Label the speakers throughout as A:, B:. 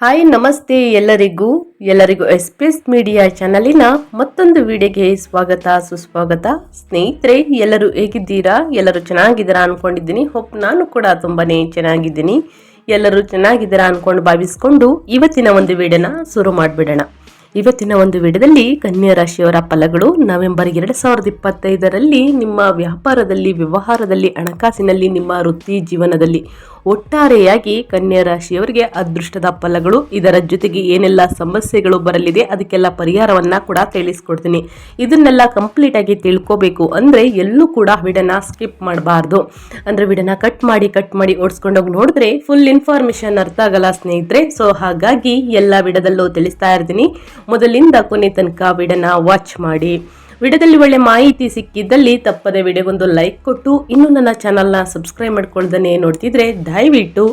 A: Hi, ನಮಸ್ತೆ ಎಲ್ಲರಿಗೂ. ಎಲ್ಲರಿಗೂ ಎಸ್ ಮೀಡಿಯಾ ಚಾನಲಿನ ಮತ್ತೊಂದು ವಿಡಿಯೋಗೆ ಸ್ವಾಗತ, ಸುಸ್ವಾಗತ. ಸ್ನೇಹಿತರೆ, ಎಲ್ಲರೂ ಹೇಗಿದ್ದೀರಾ? ಎಲ್ಲರೂ ಚೆನ್ನಾಗಿದ್ದೀರಾ ಅನ್ಕೊಂಡಿದ್ದೀನಿ. ಹೋಪ್ ನಾನು ಕೂಡ ತುಂಬಾನೇ ಚೆನ್ನಾಗಿದ್ದೀನಿ. ಎಲ್ಲರೂ ಚೆನ್ನಾಗಿದ್ದೀರಾ ಅಂದ್ಕೊಂಡು ಭಾವಿಸ್ಕೊಂಡು ಇವತ್ತಿನ ಒಂದು ವಿಡಿಯೋನ ಶುರು ಮಾಡಿಬಿಡೋಣ. ಇವತ್ತಿನ ಒಂದು ವಿಡಿಯೋದಲ್ಲಿ ಕನ್ಯಾ ರಾಶಿಯವರ ಫಲಗಳು. ನವೆಂಬರ್ ಎರಡು ಸಾವಿರದ ಇಪ್ಪತ್ತೈದರಲ್ಲಿ ನಿಮ್ಮ ವ್ಯಾಪಾರದಲ್ಲಿ, ವ್ಯವಹಾರದಲ್ಲಿ, ಹಣಕಾಸಿನಲ್ಲಿ, ನಿಮ್ಮ ವೃತ್ತಿ ಜೀವನದಲ್ಲಿ ಒಟ್ಟಾರೆಯಾಗಿ ಕನ್ಯಾ ರಾಶಿಯವರಿಗೆ ಅದೃಷ್ಟದ ಫಲಗಳು. ಇದರ ಜೊತೆಗೆ ಏನೆಲ್ಲ ಸಮಸ್ಯೆಗಳು ಬರಲಿದೆ ಅದಕ್ಕೆಲ್ಲ ಪರಿಹಾರವನ್ನ ಕೂಡ ತಿಳಿಸ್ಕೊಡ್ತೀನಿ. ಇದನ್ನೆಲ್ಲ ಕಂಪ್ಲೀಟ್ ಆಗಿ ತಿಳ್ಕೋಬೇಕು ಅಂದ್ರೆ ಎಲ್ಲೂ ಕೂಡ ವಿಡನ ಸ್ಕಿಪ್ ಮಾಡಬಾರ್ದು. ಅಂದ್ರೆ ವಿಡನ ಕಟ್ ಮಾಡಿ ಕಟ್ ಮಾಡಿ ಓಡಿಸ್ಕೊಂಡೋಗಿ ನೋಡಿದ್ರೆ ಫುಲ್ ಇನ್ಫಾರ್ಮೇಶನ್ ಅರ್ಥ ಆಗಲ್ಲ ಸ್ನೇಹಿತರೆ. ಸೊ ಹಾಗಾಗಿ ಎಲ್ಲ ವಿಡದಲ್ಲೂ ತಿಳಿಸ್ತಾ ಇರ್ತೀನಿ. ಮೊದಲಿಂದ ಕೊನೆ ತನಕ ವಿಡನ ವಾಚ್ ಮಾಡಿ. ವಿಡಿಯೋದಲ್ಲಿ ಒಳ್ಳೆ ಮಾಹಿತಿ ಸಿಕ್ಕಿದ್ದಲ್ಲಿ ತಪ್ಪದೆ ವಿಡಿಯೋಗೊಂದು ಲೈಕ್ ಕೊಟ್ಟು ಇನ್ನೂ ನನ್ನ ಚಾನಲ್ನ ಸಬ್ಸ್ಕ್ರೈಬ್ ಮಾಡ್ಕೊಳ್ದೇ ನೋಡ್ತಿದ್ರೆ ದಯವಿಟ್ಟು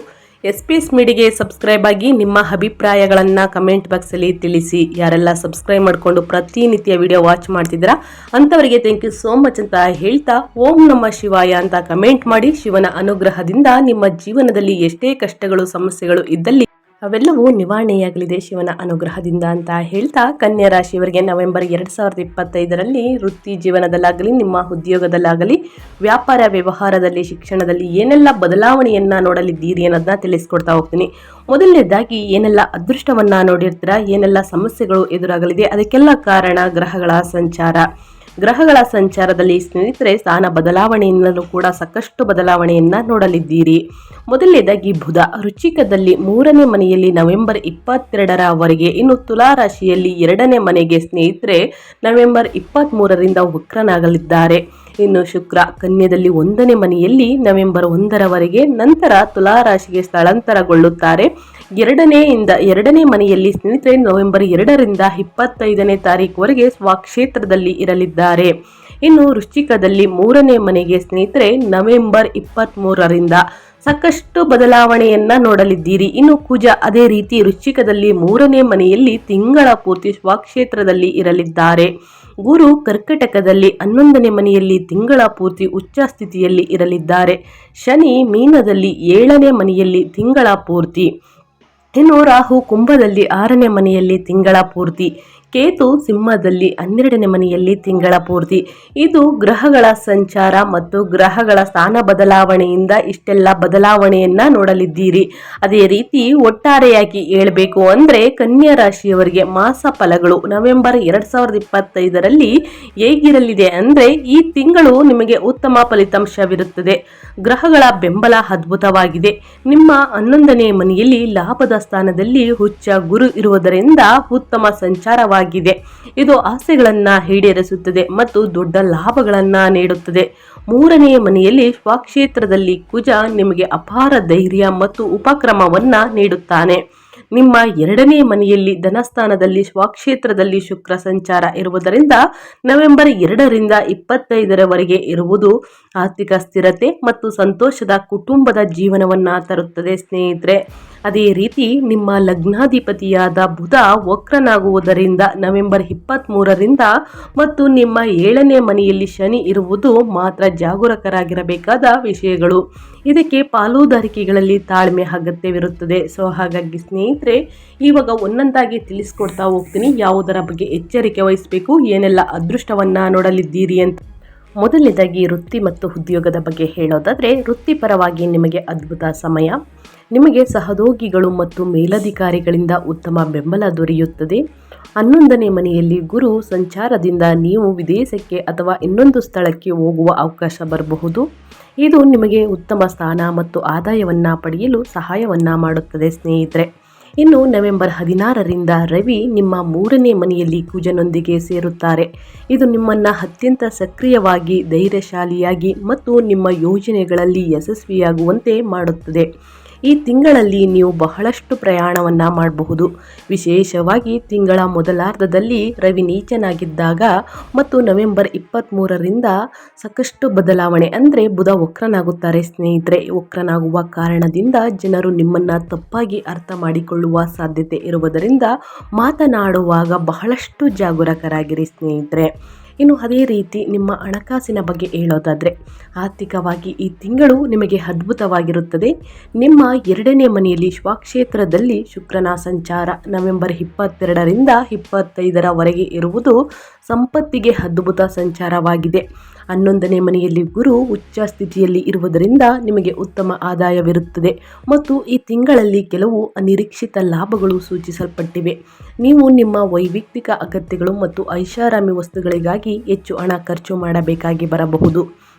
A: ಎಸ್ ಪಿ ಎಸ್ ಮೀಡಿಗೆ ಸಬ್ಸ್ಕ್ರೈಬ್ ಆಗಿ ನಿಮ್ಮ ಅಭಿಪ್ರಾಯಗಳನ್ನು ಕಮೆಂಟ್ ಬಾಕ್ಸಲ್ಲಿ ತಿಳಿಸಿ. ಯಾರೆಲ್ಲ ಸಬ್ಸ್ಕ್ರೈಬ್ ಮಾಡಿಕೊಂಡು ಪ್ರತಿನಿತ್ಯ ವಿಡಿಯೋ ವಾಚ್ ಮಾಡ್ತಿದ್ದೀರಾ? ಅಂಥವರಿಗೆ ಥ್ಯಾಂಕ್ ಯು ಸೋ ಮಚ್ ಅಂತ ಹೇಳ್ತಾ ಓಂ ನಮ್ಮ ಶಿವಾಯ ಅಂತ ಕಮೆಂಟ್ ಮಾಡಿ ಶಿವನ ಅನುಗ್ರಹದಿಂದ ನಿಮ್ಮ ಜೀವನದಲ್ಲಿ ಎಷ್ಟೇ ಕಷ್ಟಗಳು, ಸಮಸ್ಯೆಗಳು ಇದ್ದಲ್ಲಿ ಅವೆಲ್ಲವೂ ನಿವಾರಣೆಯಾಗಲಿದೆ ಶಿವನ ಅನುಗ್ರಹದಿಂದ ಅಂತ ಹೇಳ್ತಾ ಕನ್ಯಾ ರಾಶಿಯವರಿಗೆ ನವೆಂಬರ್ ಎರಡು ಸಾವಿರದ ಇಪ್ಪತ್ತೈದರಲ್ಲಿ ವೃತ್ತಿ ಜೀವನದಲ್ಲಾಗಲಿ, ನಿಮ್ಮ ಉದ್ಯೋಗದಲ್ಲಾಗಲಿ, ವ್ಯಾಪಾರ ವ್ಯವಹಾರದಲ್ಲಿ, ಶಿಕ್ಷಣದಲ್ಲಿ ಏನೆಲ್ಲ ಬದಲಾವಣೆಯನ್ನ ನೋಡಲಿದ್ದೀರಿ ಅನ್ನೋದನ್ನ ತಿಳಿಸ್ಕೊಡ್ತಾ ಹೋಗ್ತೀನಿ. ಮೊದಲನೇದಾಗಿ, ಏನೆಲ್ಲ ಅದೃಷ್ಟವನ್ನ ನೋಡಿರ್ತೀರಾ, ಏನೆಲ್ಲ ಸಮಸ್ಯೆಗಳು ಎದುರಾಗಲಿದೆ, ಅದಕ್ಕೆಲ್ಲ ಕಾರಣ ಗ್ರಹಗಳ ಸಂಚಾರ. ಗ್ರಹಗಳ ಸಂಚಾರದಲ್ಲಿ ಸ್ನೇಹಿತರೆ, ಸ್ಥಾನ ಬದಲಾವಣೆಯಿಂದಲೂ ಕೂಡ ಸಾಕಷ್ಟು ಬದಲಾವಣೆಯನ್ನ ನೋಡಲಿದ್ದೀರಿ. ಮೊದಲನೇದಾಗಿ ಬುಧ. ರುಚಿಕದಲ್ಲಿ ಮೂರನೇ ಮನೆಯಲ್ಲಿ ನವೆಂಬರ್ ಇಪ್ಪತ್ತೆರಡರವರೆಗೆ, ಇನ್ನು ತುಲಾ ರಾಶಿಯಲ್ಲಿ ಎರಡನೇ ಮನೆಗೆ ಸ್ನೇಹಿತರೆ, ನವೆಂಬರ್ ಇಪ್ಪತ್ತ್ ಮೂರರಿಂದ ವಕ್ರನಾಗಲಿದ್ದಾರೆ ಇನ್ನು ಶುಕ್ರ ಕನ್ಯದಲ್ಲಿ ಒಂದನೇ ಮನೆಯಲ್ಲಿ ನವೆಂಬರ್ ಒಂದರವರೆಗೆ ನಂತರ ತುಲಾರಾಶಿಗೆ ಸ್ಥಳಾಂತರಗೊಳ್ಳುತ್ತಾರೆ. ಎರಡನೆಯಿಂದ ಎರಡನೇ ಮನೆಯಲ್ಲಿ ಸ್ನೇಹಿತರೆ ನವೆಂಬರ್ ಎರಡರಿಂದ ಇಪ್ಪತ್ತೈದನೇ ತಾರೀಕುವರೆಗೆ ಸ್ವಕ್ಷೇತ್ರದಲ್ಲಿ ಇರಲಿದ್ದಾರೆ. ಇನ್ನು ವೃಶ್ಚಿಕದಲ್ಲಿ ಮೂರನೇ ಮನೆಗೆ ಸ್ನೇಹಿತರೆ ನವೆಂಬರ್ ಇಪ್ಪತ್ತ್ ಮೂರರಿಂದ ಸಾಕಷ್ಟು ಬದಲಾವಣೆಯನ್ನ ನೋಡಲಿದ್ದೀರಿ. ಇನ್ನು ಕುಜ ಅದೇ ರೀತಿ ವೃಶ್ಚಿಕದಲ್ಲಿ ಮೂರನೇ ಮನೆಯಲ್ಲಿ ತಿಂಗಳ ಪೂರ್ತಿ ಸ್ವಕ್ಷೇತ್ರದಲ್ಲಿ ಇರಲಿದ್ದಾರೆ. ಗುರು ಕರ್ಕಟಕದಲ್ಲಿ ಹನ್ನೊಂದನೇ ಮನೆಯಲ್ಲಿ ತಿಂಗಳ ಪೂರ್ತಿ ಉಚ್ಚ ಸ್ಥಿತಿಯಲ್ಲಿ ಇರಲಿದ್ದಾರೆ. ಶನಿ ಮೀನದಲ್ಲಿ ಏಳನೇ ಮನೆಯಲ್ಲಿ ತಿಂಗಳ ಪೂರ್ತಿ. ಇನ್ನು ರಾಹು ಕುಂಭದಲ್ಲಿ ಆರನೇ ಮನೆಯಲ್ಲಿ ತಿಂಗಳ ಪೂರ್ತಿ. ಕೇತು ಸಿಂಹದಲ್ಲಿ ಹನ್ನೆರಡನೇ ಮನೆಯಲ್ಲಿ ತಿಂಗಳ ಪೂರ್ತಿ. ಇದು ಗ್ರಹಗಳ ಸಂಚಾರ ಮತ್ತು ಗ್ರಹಗಳ ಸ್ಥಾನ ಬದಲಾವಣೆಯಿಂದ ಇಷ್ಟೆಲ್ಲ ಬದಲಾವಣೆಯನ್ನ ನೋಡಲಿದ್ದೀರಿ. ಅದೇ ರೀತಿ ಒಟ್ಟಾರೆಯಾಗಿ ಹೇಳಬೇಕು ಅಂದ್ರೆ ಕನ್ಯಾ ರಾಶಿಯವರಿಗೆ ಮಾಸ ಫಲಗಳು ನವೆಂಬರ್ ಎರಡ್ ಸಾವಿರದ ಇಪ್ಪತ್ತೈದರಲ್ಲಿ ಹೇಗಿರಲಿದೆ ಅಂದ್ರೆ ಈ ತಿಂಗಳು ನಿಮಗೆ ಉತ್ತಮ ಫಲಿತಾಂಶವಿರುತ್ತದೆ. ಗ್ರಹಗಳ ಬೆಂಬಲ ಅದ್ಭುತವಾಗಿದೆ. ನಿಮ್ಮ ಹನ್ನೊಂದನೇ ಮನೆಯಲ್ಲಿ ಲಾಭದ ಸ್ಥಾನದಲ್ಲಿ ಹುಚ್ಚ ಗುರು ಇರುವುದರಿಂದ ಉತ್ತಮ ಸಂಚಾರವಾಗಿದೆ ಇದು ಆಸೆಗಳನ್ನ ಈಡೇರಿಸುತ್ತದೆ ಮತ್ತು ದೊಡ್ಡ ಲಾಭಗಳನ್ನ ನೀಡುತ್ತದೆ. ಮೂರನೆಯ ಮನೆಯಲ್ಲಿ ಸ್ವಕ್ಷೇತ್ರದಲ್ಲಿ ಕುಜ ನಿಮಗೆ ಅಪಾರ ಧೈರ್ಯ ಮತ್ತು ಉಪಕ್ರಮವನ್ನ ನೀಡುತ್ತಾನೆ. ನಿಮ್ಮ ಎರಡನೇ ಮನೆಯಲ್ಲಿ ಧನಸ್ಥಾನದಲ್ಲಿ ಸ್ವಕ್ಷೇತ್ರದಲ್ಲಿ ಶುಕ್ರ ಸಂಚಾರ ಇರುವುದರಿಂದ ನವೆಂಬರ್ ಎರಡರಿಂದ ಇಪ್ಪತ್ತೈದರವರೆಗೆ ಇರುವುದು ಆರ್ಥಿಕ ಸ್ಥಿರತೆ ಮತ್ತು ಸಂತೋಷದ ಕುಟುಂಬದ ಜೀವನವನ್ನ ತರುತ್ತದೆ, ಸ್ನೇಹಿತರೆ. ಅದೇ ರೀತಿ ನಿಮ್ಮ ಲಗ್ನಾಧಿಪತಿಯಾದ ಬುಧ ವಕ್ರನಾಗುವುದರಿಂದ ನವೆಂಬರ್ ಇಪ್ಪತ್ತ್ ಮೂರರಿಂದ ಮತ್ತು ನಿಮ್ಮ ಏಳನೇ ಮನೆಯಲ್ಲಿ ಶನಿ ಇರುವುದು ಮಾತ್ರ ಜಾಗರೂಕರಾಗಿರಬೇಕಾದ ವಿಷಯಗಳು. ಇದಕ್ಕೆ ಪಾಲುದಾರಿಕೆಗಳಲ್ಲಿ ತಾಳ್ಮೆ ಅಗತ್ಯವಿರುತ್ತದೆ. ಸೊ, ಹಾಗಾಗಿ ಸ್ನೇಹಿತರೆ, ಇವಾಗ ಒಂದೊಂದಾಗಿ ತಿಳಿಸ್ಕೊಡ್ತಾ ಹೋಗ್ತೀನಿ. ಯಾವುದರ ಬಗ್ಗೆ ಎಚ್ಚರಿಕೆ ವಹಿಸಬೇಕು, ಏನೆಲ್ಲ ಅದೃಷ್ಟವನ್ನು ನೋಡಲಿದ್ದೀರಿ ಅಂತ. ಮೊದಲನೇದಾಗಿ ವೃತ್ತಿ ಮತ್ತು ಉದ್ಯೋಗದ ಬಗ್ಗೆ ಹೇಳೋದಾದರೆ, ವೃತ್ತಿಪರವಾಗಿ ನಿಮಗೆ ಅದ್ಭುತ ಸಮಯ. ನಿಮಗೆ ಸಹದೋಗಿಗಳು ಮತ್ತು ಮೇಲಧಿಕಾರಿಗಳಿಂದ ಉತ್ತಮ ಬೆಂಬಲ ದೊರೆಯುತ್ತದೆ. ಹನ್ನೊಂದನೇ ಮನೆಯಲ್ಲಿ ಗುರು ಸಂಚಾರದಿಂದ ನೀವು ವಿದೇಶಕ್ಕೆ ಅಥವಾ ಇನ್ನೊಂದು ಸ್ಥಳಕ್ಕೆ ಹೋಗುವ ಅವಕಾಶ ಬರಬಹುದು. ಇದು ನಿಮಗೆ ಉತ್ತಮ ಸ್ಥಾನ ಮತ್ತು ಆದಾಯವನ್ನು ಪಡೆಯಲು ಸಹಾಯವನ್ನು ಮಾಡುತ್ತದೆ, ಸ್ನೇಹಿತರೆ. ಇನ್ನು ನವೆಂಬರ್ ಹದಿನಾರರಿಂದ ರವಿ ನಿಮ್ಮ ಮೂರನೇ ಮನೆಯಲ್ಲಿ ಕುಜನೊಂದಿಗೆ ಸೇರುತ್ತಾರೆ. ಇದು ನಿಮ್ಮನ್ನು ಅತ್ಯಂತ ಸಕ್ರಿಯವಾಗಿ, ಧೈರ್ಯಶಾಲಿಯಾಗಿ ಮತ್ತು ನಿಮ್ಮ ಯೋಜನೆಗಳಲ್ಲಿ ಯಶಸ್ವಿಯಾಗುವಂತೆ ಮಾಡುತ್ತದೆ. ಈ ತಿಂಗಳಲ್ಲಿ ನೀವು ಬಹಳಷ್ಟು ಪ್ರಯಾಣವನ್ನು ಮಾಡಬಹುದು. ವಿಶೇಷವಾಗಿ ತಿಂಗಳ ಮೊದಲಾರ್ಧದಲ್ಲಿ ರವಿ ನೀಚನಾಗಿದ್ದಾಗ ಮತ್ತು ನವೆಂಬರ್ ಇಪ್ಪತ್ತ್ಮೂರರಿಂದ ಸಾಕಷ್ಟು ಬದಲಾವಣೆ ಅಂದರೆ ಬುಧ ವಕ್ರನಾಗುತ್ತಾರೆ ಸ್ನೇಹಿತರೆ. ವಕ್ರನಾಗುವ ಕಾರಣದಿಂದ ಜನರು ನಿಮ್ಮನ್ನು ತಪ್ಪಾಗಿ ಅರ್ಥ ಮಾಡಿಕೊಳ್ಳುವ ಸಾಧ್ಯತೆ ಇರುವುದರಿಂದ ಮಾತನಾಡುವಾಗ ಬಹಳಷ್ಟು ಜಾಗರೂಕರಾಗಿರಿ ಸ್ನೇಹಿತರೆ. ಇನ್ನು ಅದೇ ರೀತಿ ನಿಮ್ಮ ಹಣಕಾಸಿನ ಬಗ್ಗೆ ಹೇಳೋದಾದರೆ, ಆರ್ಥಿಕವಾಗಿ ಈ ತಿಂಗಳು ನಿಮಗೆ ಅದ್ಭುತವಾಗಿರುತ್ತದೆ. ನಿಮ್ಮ ಎರಡನೇ ಮನೆಯಲ್ಲಿ ಶ್ವಾಕ್ಷೇತ್ರದಲ್ಲಿ ಶುಕ್ರನ ಸಂಚಾರ ನವೆಂಬರ್ ಇಪ್ಪತ್ತೆರಡರಿಂದ ಇಪ್ಪತ್ತೈದರವರೆಗೆ ಇರುವುದು ಸಂಪತ್ತಿಗೆ ಅದ್ಭುತ ಸಂಚಾರವಾಗಿದೆ. ಹನ್ನೊಂದನೇ ಮನೆಯಲ್ಲಿ ಗುರು ಉಚ್ಚ ಸ್ಥಿತಿಯಲ್ಲಿ ಇರುವುದರಿಂದ ನಿಮಗೆ ಉತ್ತಮ ಆದಾಯವಿರುತ್ತದೆ. ಮತ್ತು ಈ ತಿಂಗಳಲ್ಲಿ ಕೆಲವು ಅನಿರೀಕ್ಷಿತ ಲಾಭಗಳು ಸೂಚಿಸಲ್ಪಟ್ಟಿವೆ. ನೀವು ನಿಮ್ಮ ವೈಯಕ್ತಿಕ ಅಗತ್ಯಗಳು ಮತ್ತು ಐಷಾರಾಮಿ ವಸ್ತುಗಳಿಗಾಗಿ ಹೆಚ್ಚು ಹಣ ಖರ್ಚು ಮಾಡಬೇಕಾಗಿ ಬರಬಹುದು.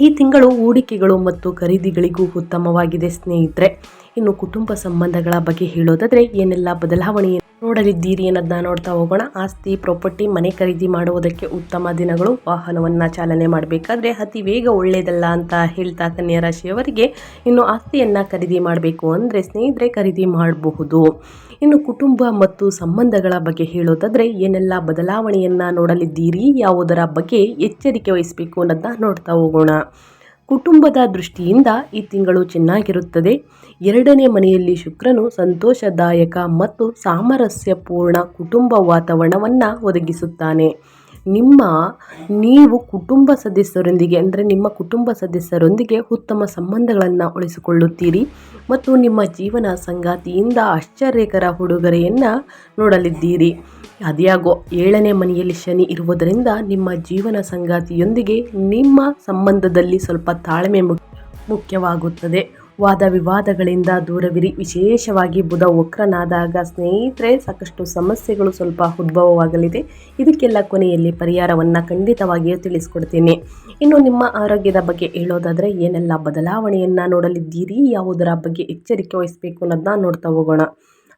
A: ಈ ತಿಂಗಳು ಹೂಡಿಕೆಗಳು ಮತ್ತು ಖರೀದಿಗಳಿಗೂ ಉತ್ತಮವಾಗಿದೆ ಸ್ನೇಹಿತರೆ. ಇನ್ನು ಕುಟುಂಬ ಸಂಬಂಧಗಳ ಬಗ್ಗೆ ಹೇಳೋದಾದರೆ ಏನೆಲ್ಲ ಬದಲಾವಣೆ ನೋಡಲಿದ್ದೀರಿ ಅನ್ನೋದನ್ನ ನೋಡ್ತಾ ಹೋಗೋಣ. ಆಸ್ತಿ, ಪ್ರಾಪರ್ಟಿ, ಮನೆ ಖರೀದಿ ಮಾಡುವುದಕ್ಕೆ ಉತ್ತಮ ದಿನಗಳು. ವಾಹನವನ್ನು ಚಾಲನೆ ಮಾಡಬೇಕಾದ್ರೆ ಅತಿ ವೇಗ ಒಳ್ಳೆಯದಲ್ಲ ಅಂತ ಹೇಳ್ತಾ ಕನ್ಯಾ ರಾಶಿಯವರಿಗೆ ಇನ್ನು ಆಸ್ತಿಯನ್ನು ಖರೀದಿ ಮಾಡಬೇಕು ಅಂದರೆ ಸ್ನೇಹಿತರೆ ಖರೀದಿ ಮಾಡಬಹುದು. ಇನ್ನು ಕುಟುಂಬ ಮತ್ತು ಸಂಬಂಧಗಳ ಬಗ್ಗೆ ಹೇಳೋದಾದರೆ ಏನೆಲ್ಲ ಬದಲಾವಣೆಯನ್ನು ನೋಡಲಿದ್ದೀರಿ, ಯಾವುದರ ಬಗ್ಗೆ ಎಚ್ಚರಿಕೆ ವಹಿಸಬೇಕು ಅನ್ನೋದನ್ನ ನೋಡ್ತಾ ಹೋಗೋಣ. ಕುಟುಂಬದ ದೃಷ್ಟಿಯಿಂದ ಈ ತಿಂಗಳು ಚೆನ್ನಾಗಿರುತ್ತದೆ. ಎರಡನೇ ಮನೆಯಲ್ಲಿ ಶುಕ್ರನು ಸಂತೋಷದಾಯಕ ಮತ್ತು ಸಾಮರಸ್ಯಪೂರ್ಣ ಕುಟುಂಬ ವಾತಾವರಣವನ್ನು ಒದಗಿಸುತ್ತಾನೆ. ನಿಮ್ಮ ನೀವು ಕುಟುಂಬ ಸದಸ್ಯರೊಂದಿಗೆ, ಅಂದರೆ ನಿಮ್ಮ ಕುಟುಂಬ ಸದಸ್ಯರೊಂದಿಗೆ ಉತ್ತಮ ಸಂಬಂಧಗಳನ್ನು ಉಳಿಸಿಕೊಳ್ಳುತ್ತೀರಿ ಮತ್ತು ನಿಮ್ಮ ಜೀವನ ಸಂಗಾತಿಯಿಂದ ಆಶ್ಚರ್ಯಕರ ಉಡುಗೊರೆಯನ್ನು ನೋಡಲಿದ್ದೀರಿ. ಅದ್ಯಾಗೋ ಏಳನೇ ಮನೆಯಲ್ಲಿ ಶನಿ ಇರುವುದರಿಂದ ನಿಮ್ಮ ಜೀವನ ಸಂಗಾತಿಯೊಂದಿಗೆ ನಿಮ್ಮ ಸಂಬಂಧದಲ್ಲಿ ಸ್ವಲ್ಪ ತಾಳ್ಮೆ ಮುಖ್ಯವಾಗುತ್ತದೆ. ವಾದ ವಿವಾದಗಳಿಂದ ದೂರವಿರಿ. ವಿಶೇಷವಾಗಿ ಬುಧ ವಕ್ರನಾದಾಗ ಸ್ನೇಹಿತರೆ, ಸಾಕಷ್ಟು ಸಮಸ್ಯೆಗಳು ಸ್ವಲ್ಪ ಉದ್ಭವವಾಗಲಿದೆ. ಇದಕ್ಕೆಲ್ಲ ಕೊನೆಯಲ್ಲಿ ಪರಿಹಾರವನ್ನು ಖಂಡಿತವಾಗಿಯೂ ತಿಳಿಸ್ಕೊಡ್ತೀನಿ. ಇನ್ನು ನಿಮ್ಮ ಆರೋಗ್ಯದ ಬಗ್ಗೆ ಹೇಳೋದಾದರೆ, ಏನೆಲ್ಲ ಬದಲಾವಣೆಯನ್ನು ನೋಡಲಿದ್ದೀರಿ? ಯಾವುದರ ಬಗ್ಗೆ ಎಚ್ಚರಿಕೆ ವಹಿಸಬೇಕು ಅನ್ನೋದನ್ನ ನೋಡ್ತಾ ಹೋಗೋಣ.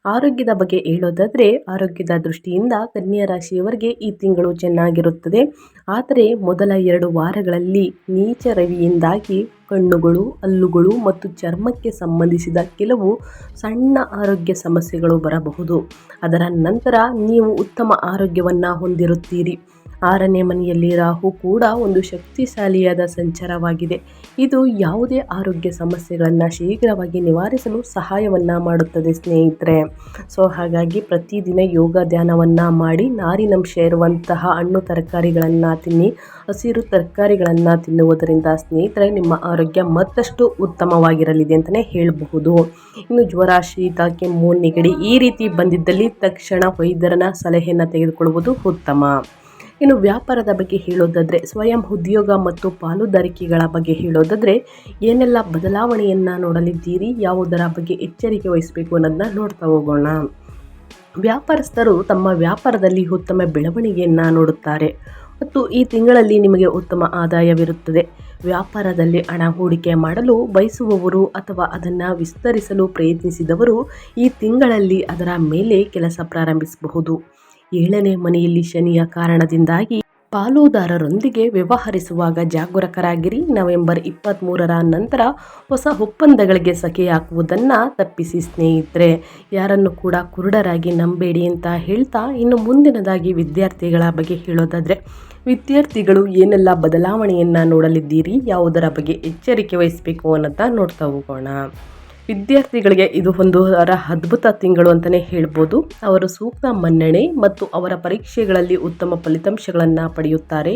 A: ಆರೋಗ್ಯದ ಬಗ್ಗೆ ಹೇಳೋದಾದರೆ, ಆರೋಗ್ಯದ ದೃಷ್ಟಿಯಿಂದ ಕನ್ಯಾ ರಾಶಿಯವರಿಗೆ ಈ ತಿಂಗಳು ಚೆನ್ನಾಗಿರುತ್ತದೆ. ಆದರೆ ಮೊದಲ ಎರಡು ವಾರಗಳಲ್ಲಿ ನೀಚ ರವಿಯಿಂದಾಗಿ ಕಣ್ಣುಗಳು, ಹಲ್ಲುಗಳು ಮತ್ತು ಚರ್ಮಕ್ಕೆ ಸಂಬಂಧಿಸಿದ ಕೆಲವು ಸಣ್ಣ ಆರೋಗ್ಯ ಸಮಸ್ಯೆಗಳು ಬರಬಹುದು. ಅದರ ನಂತರ ನೀವು ಉತ್ತಮ ಆರೋಗ್ಯವನ್ನು ಹೊಂದಿರುತ್ತೀರಿ. ಆರನೇ ಮನೆಯಲ್ಲಿ ರಾಹು ಕೂಡ ಒಂದು ಶಕ್ತಿಶಾಲಿಯಾದ ಸಂಚಾರವಾಗಿದೆ. ಇದು ಯಾವುದೇ ಆರೋಗ್ಯ ಸಮಸ್ಯೆಗಳನ್ನು ಶೀಘ್ರವಾಗಿ ನಿವಾರಿಸಲು ಸಹಾಯವನ್ನು ಮಾಡುತ್ತದೆ ಸ್ನೇಹಿತರೆ. ಸೊ, ಹಾಗಾಗಿ ಪ್ರತಿದಿನ ಯೋಗ ಧ್ಯಾನವನ್ನು ಮಾಡಿ ನಾರಿನಂಶ ಇರುವಂತಹ ಹಣ್ಣು ತರಕಾರಿಗಳನ್ನು ತಿನ್ನಿ. ಹಸಿರು ತರಕಾರಿಗಳನ್ನು ತಿನ್ನುವುದರಿಂದ ಸ್ನೇಹಿತರೆ ನಿಮ್ಮ ಆರೋಗ್ಯ ಮತ್ತಷ್ಟು ಉತ್ತಮವಾಗಿರಲಿದೆ ಅಂತಲೇ ಹೇಳಬಹುದು. ಇನ್ನು ಜ್ವರ ಶೀತ ಕೆಮ್ಮು ನೆಗಡಿ ಈ ರೀತಿ ಬಂದಿದ್ದಲ್ಲಿ ತಕ್ಷಣ ವೈದ್ಯರನ ಸಲಹೆಯನ್ನು ತೆಗೆದುಕೊಳ್ಳುವುದು ಉತ್ತಮ. ಇನ್ನು ವ್ಯಾಪಾರದ ಬಗ್ಗೆ ಹೇಳೋದಾದರೆ, ಸ್ವಯಂ ಉದ್ಯೋಗ ಮತ್ತು ಪಾಲುದಾರಿಕೆಗಳ ಬಗ್ಗೆ ಹೇಳೋದಾದರೆ, ಏನೆಲ್ಲ ಬದಲಾವಣೆಯನ್ನು ನೋಡಲಿದ್ದೀರಿ, ಯಾವುದರ ಬಗ್ಗೆ ಎಚ್ಚರಿಕೆ ವಹಿಸಬೇಕು ಅನ್ನೋದನ್ನ ನೋಡ್ತಾ ಹೋಗೋಣ. ವ್ಯಾಪಾರಸ್ಥರು ತಮ್ಮ ವ್ಯಾಪಾರದಲ್ಲಿ ಉತ್ತಮ ಬೆಳವಣಿಗೆಯನ್ನು ನೋಡುತ್ತಾರೆ. ಮತ್ತು ಈ ತಿಂಗಳಲ್ಲಿ ನಿಮಗೆ ಉತ್ತಮ ಆದಾಯವಿರುತ್ತದೆ. ವ್ಯಾಪಾರದಲ್ಲಿ ಹಣ ಹೂಡಿಕೆ ಮಾಡಲು ಬಯಸುವವರು ಅಥವಾ ಅದನ್ನು ವಿಸ್ತರಿಸಲು ಪ್ರಯತ್ನಿಸಿದವರು ಈ ತಿಂಗಳಲ್ಲಿ ಅದರ ಮೇಲೆ ಕೆಲಸ ಪ್ರಾರಂಭಿಸಬಹುದು. ಏಳನೇ ಮನೆಯಲ್ಲಿ ಶನಿಯ ಕಾರಣದಿಂದಾಗಿ ಪಾಲುದಾರರೊಂದಿಗೆ ವ್ಯವಹರಿಸುವಾಗ ಜಾಗರೂಕರಾಗಿರಿ. ನವೆಂಬರ್ ಇಪ್ಪತ್ತ್ಮೂರರ ನಂತರ ಹೊಸ ಒಪ್ಪಂದಗಳಿಗೆ ಸಖಿ ಹಾಕುವುದನ್ನು ತಪ್ಪಿಸಿ ಸ್ನೇಹಿತರೆ. ಯಾರನ್ನು ಕೂಡ ಕುರುಡರಾಗಿ ನಂಬೇಡಿ ಅಂತ ಹೇಳ್ತಾ ಇನ್ನು ಮುಂದಿನದಾಗಿ ವಿದ್ಯಾರ್ಥಿಗಳ ಬಗ್ಗೆ ಹೇಳೋದಾದರೆ, ವಿದ್ಯಾರ್ಥಿಗಳು ಏನೆಲ್ಲ ಬದಲಾವಣೆಯನ್ನು ನೋಡಲಿದ್ದೀರಿ, ಯಾವುದರ ಬಗ್ಗೆ ಎಚ್ಚರಿಕೆ ವಹಿಸಬೇಕು ಅನ್ನೋದನ್ನ ನೋಡ್ತಾ ಹೋಗೋಣ. ವಿದ್ಯಾರ್ಥಿಗಳಿಗೆ ಇದು ಒಂದು ಅದ್ಭುತ ತಿಂಗಳು ಅಂತಲೇ ಹೇಳ್ಬೋದು. ಅವರು ಸೂಕ್ತ ಮನ್ನಣೆ ಮತ್ತು ಅವರ ಪರೀಕ್ಷೆಗಳಲ್ಲಿ ಉತ್ತಮ ಫಲಿತಾಂಶಗಳನ್ನು ಪಡೆಯುತ್ತಾರೆ.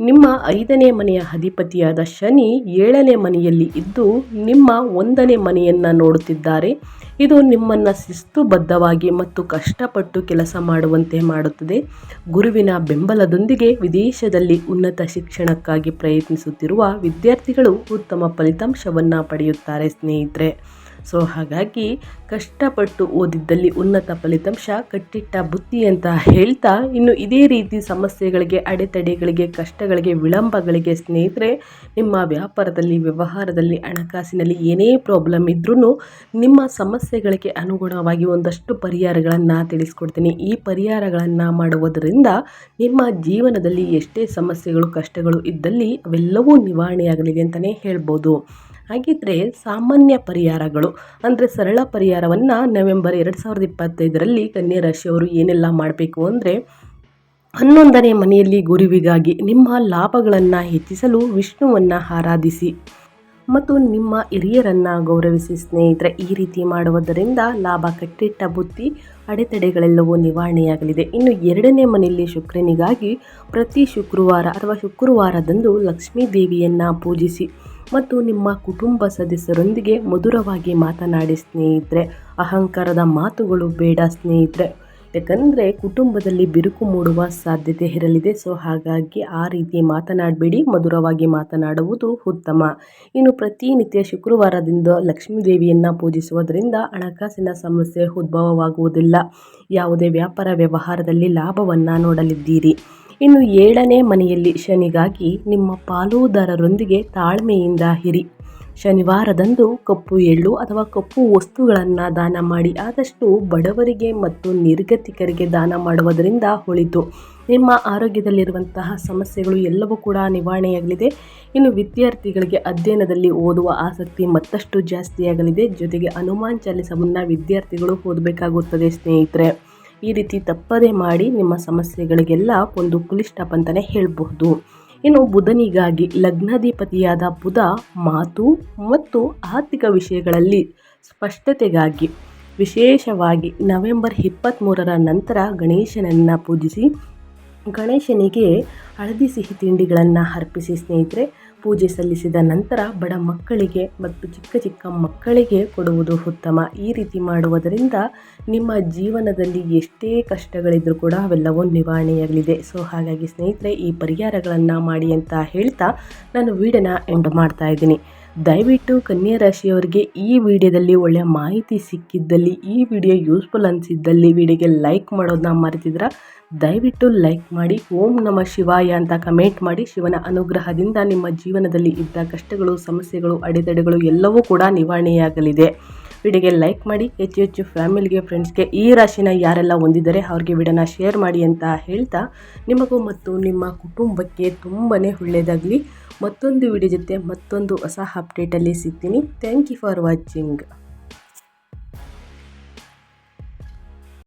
A: ನಿಮ್ಮ ಐದನೇ ಮನೆಯ ಅಧಿಪತಿಯಾದ ಶನಿ ಏಳನೇ ಮನೆಯಲ್ಲಿ ಇದ್ದು ನಿಮ್ಮ ಒಂದನೇ ಮನೆಯನ್ನು ನೋಡುತ್ತಿದ್ದಾರೆ. ಇದು ನಿಮ್ಮನ್ನು ಶಿಸ್ತುಬದ್ಧವಾಗಿ ಮತ್ತು ಕಷ್ಟಪಟ್ಟು ಕೆಲಸ ಮಾಡುವಂತೆ ಮಾಡುತ್ತದೆ. ಗುರುವಿನ ಬೆಂಬಲದೊಂದಿಗೆ ವಿದೇಶದಲ್ಲಿ ಉನ್ನತ ಶಿಕ್ಷಣಕ್ಕಾಗಿ ಪ್ರಯತ್ನಿಸುತ್ತಿರುವ ವಿದ್ಯಾರ್ಥಿಗಳು ಉತ್ತಮ ಫಲಿತಾಂಶವನ್ನು ಪಡೆಯುತ್ತಾರೆ ಸ್ನೇಹಿತರೆ. ಸೊ ಹಾಗಾಗಿ ಕಷ್ಟಪಟ್ಟು ಓದಿದ್ದಲ್ಲಿ ಉನ್ನತ ಫಲಿತಾಂಶ, ಕಟ್ಟಿಟ್ಟ ಬುದ್ಧಿ ಅಂತ ಹೇಳ್ತಾ ಇನ್ನು ಇದೇ ರೀತಿ ಸಮಸ್ಯೆಗಳಿಗೆ, ಅಡೆತಡೆಗಳಿಗೆ, ಕಷ್ಟಗಳಿಗೆ, ವಿಳಂಬಗಳಿಗೆ ಸ್ನೇಹಿತರೆ, ನಿಮ್ಮ ವ್ಯಾಪಾರದಲ್ಲಿ, ವ್ಯವಹಾರದಲ್ಲಿ, ಹಣಕಾಸಿನಲ್ಲಿ ಏನೇ ಪ್ರಾಬ್ಲಮ್ ಇದ್ರೂ ನಿಮ್ಮ ಸಮಸ್ಯೆಗಳಿಗೆ ಅನುಗುಣವಾಗಿ ಒಂದಷ್ಟು ಪರಿಹಾರಗಳನ್ನು ತಿಳಿಸ್ಕೊಡ್ತೀನಿ. ಈ ಪರಿಹಾರಗಳನ್ನು ಮಾಡುವುದರಿಂದ ನಿಮ್ಮ ಜೀವನದಲ್ಲಿ ಎಷ್ಟೇ ಸಮಸ್ಯೆಗಳು, ಕಷ್ಟಗಳು ಇದ್ದಲ್ಲಿ ಅವೆಲ್ಲವೂ ನಿವಾರಣೆಯಾಗಲಿದೆ ಅಂತಲೇ ಹೇಳ್ಬೋದು. ಹಾಗಿದ್ರೆ ಸಾಮಾನ್ಯ ಪರಿಹಾರಗಳು, ಅಂದರೆ ಸರಳ ಪರಿಹಾರವನ್ನು ನವೆಂಬರ್ ಎರಡು ಸಾವಿರದ ಇಪ್ಪತ್ತೈದರಲ್ಲಿ ಕನ್ಯಾ ರಾಶಿಯವರು ಏನೆಲ್ಲ ಮಾಡಬೇಕು ಅಂದರೆ, ಹನ್ನೊಂದನೇ ಮನೆಯಲ್ಲಿ ಗುರುವಿಗಾಗಿ ನಿಮ್ಮ ಲಾಭಗಳನ್ನು ಹೆಚ್ಚಿಸಲು ವಿಷ್ಣುವನ್ನು ಆರಾಧಿಸಿ. ಮತ್ತು ನಿಮ್ಮ ಹಿರಿಯರನ್ನು ಗೌರವಿಸಿ ಸ್ನೇಹಿತರೆ, ಈ ರೀತಿ ಮಾಡುವುದರಿಂದ ಲಾಭ, ಕಟ್ಟಿಟ್ಟ ಬುತ್ತಿ ಅಡೆತಡೆಗಳೆಲ್ಲವೂ ನಿವಾರಣೆಯಾಗಲಿದೆ. ಇನ್ನು ಎರಡನೇ ಮನೆಯಲ್ಲಿ ಶುಕ್ರನಿಗಾಗಿ ಪ್ರತಿ ಶುಕ್ರವಾರ ಅಥವಾ ಶುಕ್ರವಾರದಂದು ಲಕ್ಷ್ಮೀ ದೇವಿಯನ್ನು ಪೂಜಿಸಿ. ಮತ್ತು ನಿಮ್ಮ ಕುಟುಂಬ ಸದಸ್ಯರೊಂದಿಗೆ ಮಧುರವಾಗಿ ಮಾತನಾಡಿ ಸ್ನೇಹಿತರೆ, ಅಹಂಕಾರದ ಮಾತುಗಳು ಬೇಡ ಸ್ನೇಹಿತರೆ. ಯಾಕಂದರೆ ಕುಟುಂಬದಲ್ಲಿ ಬಿರುಕು ಮೂಡುವ ಸಾಧ್ಯತೆ ಇರಲಿದೆ. ಸೊ, ಹಾಗಾಗಿ ಆ ರೀತಿ ಮಾತನಾಡಬೇಡಿ. ಮಧುರವಾಗಿ ಮಾತನಾಡುವುದು ಉತ್ತಮ. ಇನ್ನು ಪ್ರತಿನಿತ್ಯ ಶುಕ್ರವಾರದಿಂದ ಲಕ್ಷ್ಮೀ ದೇವಿಯನ್ನು ಪೂಜಿಸುವುದರಿಂದ ಹಣಕಾಸಿನ ಸಮಸ್ಯೆ ಉದ್ಭವವಾಗುವುದಿಲ್ಲ. ಯಾವುದೇ ವ್ಯಾಪಾರ ವ್ಯವಹಾರದಲ್ಲಿ ಲಾಭವನ್ನು ನೋಡಲಿದ್ದೀರಿ. ಇನ್ನು ಏಳನೇ ಮನೆಯಲ್ಲಿ ಶನಿಗಾಗಿ ನಿಮ್ಮ ಪಾಲುದಾರರೊಂದಿಗೆ ತಾಳ್ಮೆಯಿಂದ ಹಿರಿ ಶನಿವಾರದಂದು ಕಪ್ಪು ಎಳ್ಳು ಅಥವಾ ಕಪ್ಪು ವಸ್ತುಗಳನ್ನು ದಾನ ಮಾಡಿ, ಆದಷ್ಟು ಬಡವರಿಗೆ ಮತ್ತು ನಿರ್ಗತಿಕರಿಗೆ ದಾನ ಮಾಡುವುದರಿಂದ ಹೊಳಿತು ನಿಮ್ಮ ಆರೋಗ್ಯದಲ್ಲಿರುವಂತಹ ಸಮಸ್ಯೆಗಳು ಎಲ್ಲವೂ ಕೂಡ ನಿವಾರಣೆಯಾಗಲಿದೆ. ಇನ್ನು ವಿದ್ಯಾರ್ಥಿಗಳಿಗೆ ಅಧ್ಯಯನದಲ್ಲಿ ಓದುವ ಆಸಕ್ತಿ ಮತ್ತಷ್ಟು ಜಾಸ್ತಿಯಾಗಲಿದೆ. ಜೊತೆಗೆ ಹನುಮಾನ್ ಚಾಲಿಸವನ್ನು ವಿದ್ಯಾರ್ಥಿಗಳು ಓದಬೇಕಾಗುತ್ತದೆ, ಸ್ನೇಹಿತರೆ. ಈ ರೀತಿ ತಪ್ಪದೇ ಮಾಡಿ ನಿಮ್ಮ ಸಮಸ್ಯೆಗಳಿಗೆಲ್ಲ ಒಂದು ಕುಲಿಷ್ಟಪ್ ಅಂತಲೇ ಹೇಳಬಹುದು. ಇನ್ನು ಬುಧನಿಗಾಗಿ ಲಗ್ನಾಧಿಪತಿಯಾದ ಬುಧ ಮಾತು ಮತ್ತು ಆರ್ಥಿಕ ವಿಷಯಗಳಲ್ಲಿ ಸ್ಪಷ್ಟತೆಗಾಗಿ ವಿಶೇಷವಾಗಿ ನವೆಂಬರ್ ಇಪ್ಪತ್ತ್ಮೂರರ ನಂತರ ಗಣೇಶನನ್ನು ಪೂಜಿಸಿ, ಗಣೇಶನಿಗೆ ಹಳದಿ ಸಿಹಿ ತಿಂಡಿಗಳನ್ನು ಅರ್ಪಿಸಿ ಸ್ನೇಹಿತರೆ ಪೂಜೆ ಸಲ್ಲಿಸಿದ ನಂತರ ಬಡ ಮಕ್ಕಳಿಗೆ ಮತ್ತು ಚಿಕ್ಕ ಚಿಕ್ಕ ಮಕ್ಕಳಿಗೆ ಕೊಡುವುದು ಉತ್ತಮ. ಈ ರೀತಿ ಮಾಡುವುದರಿಂದ ನಿಮ್ಮ ಜೀವನದಲ್ಲಿ ಎಷ್ಟೇ ಕಷ್ಟಗಳಿದ್ರೂ ಕೂಡ ಅವೆಲ್ಲವೂ ನಿವಾರಣೆಯಾಗಲಿದೆ. ಸೊ ಹಾಗಾಗಿ ಸ್ನೇಹಿತರೆ, ಈ ಪರಿಹಾರಗಳನ್ನು ಮಾಡಿ ಅಂತ ಹೇಳ್ತಾ ನಾನು ವೀಡಿಯೋನ ಎಂಡ್ ಮಾಡ್ತಾ ಇದ್ದೀನಿ. ದಯವಿಟ್ಟು ಕನ್ಯಾ ರಾಶಿಯವರಿಗೆ ಈ ವಿಡಿಯೋದಲ್ಲಿ ಒಳ್ಳೆಯ ಮಾಹಿತಿ ಸಿಕ್ಕಿದ್ದಲ್ಲಿ, ಈ ವಿಡಿಯೋ ಯೂಸ್ಫುಲ್ ಅನಿಸಿದ್ದಲ್ಲಿ, ವಿಡಿಯೋಗೆ ಲೈಕ್ ಮಾಡೋದನ್ನ ಮರೆತಿದ್ರ ದಯವಿಟ್ಟು ಲೈಕ್ ಮಾಡಿ, ಓಂ ನಮ ಶಿವಾಯ ಅಂತ ಕಮೆಂಟ್ ಮಾಡಿ, ಶಿವನ ಅನುಗ್ರಹದಿಂದ ನಿಮ್ಮ ಜೀವನದಲ್ಲಿ ಇದ್ದ ಕಷ್ಟಗಳು, ಸಮಸ್ಯೆಗಳು, ಅಡೆತಡೆಗಳು ಎಲ್ಲವೂ ಕೂಡ ನಿವಾರಣೆಯಾಗಲಿದೆ. ವಿಡಿಯೋಗೆ ಲೈಕ್ ಮಾಡಿ, ಹೆಚ್ಚು ಹೆಚ್ಚು ಫ್ಯಾಮಿಲಿಗೆ ಫ್ರೆಂಡ್ಸ್ಗೆ ಈ ರಾಶಿನ ಯಾರೆಲ್ಲ ಹೊಂದಿದ್ದಾರೆ ಅವ್ರಿಗೆ ವಿಡಿಯೋನ ಶೇರ್ ಮಾಡಿ ಅಂತ ಹೇಳ್ತಾ, ನಿಮಗೂ ಮತ್ತು ನಿಮ್ಮ ಕುಟುಂಬಕ್ಕೆ ತುಂಬಾ ಒಳ್ಳೆಯದಾಗಲಿ. ಮತ್ತೊಂದು ವಿಡಿಯೋ ಜೊತೆ ಮತ್ತೊಂದು ಹೊಸ ಅಪ್ಡೇಟಲ್ಲಿ ಸಿಗ್ತೀನಿ. Thank you for watching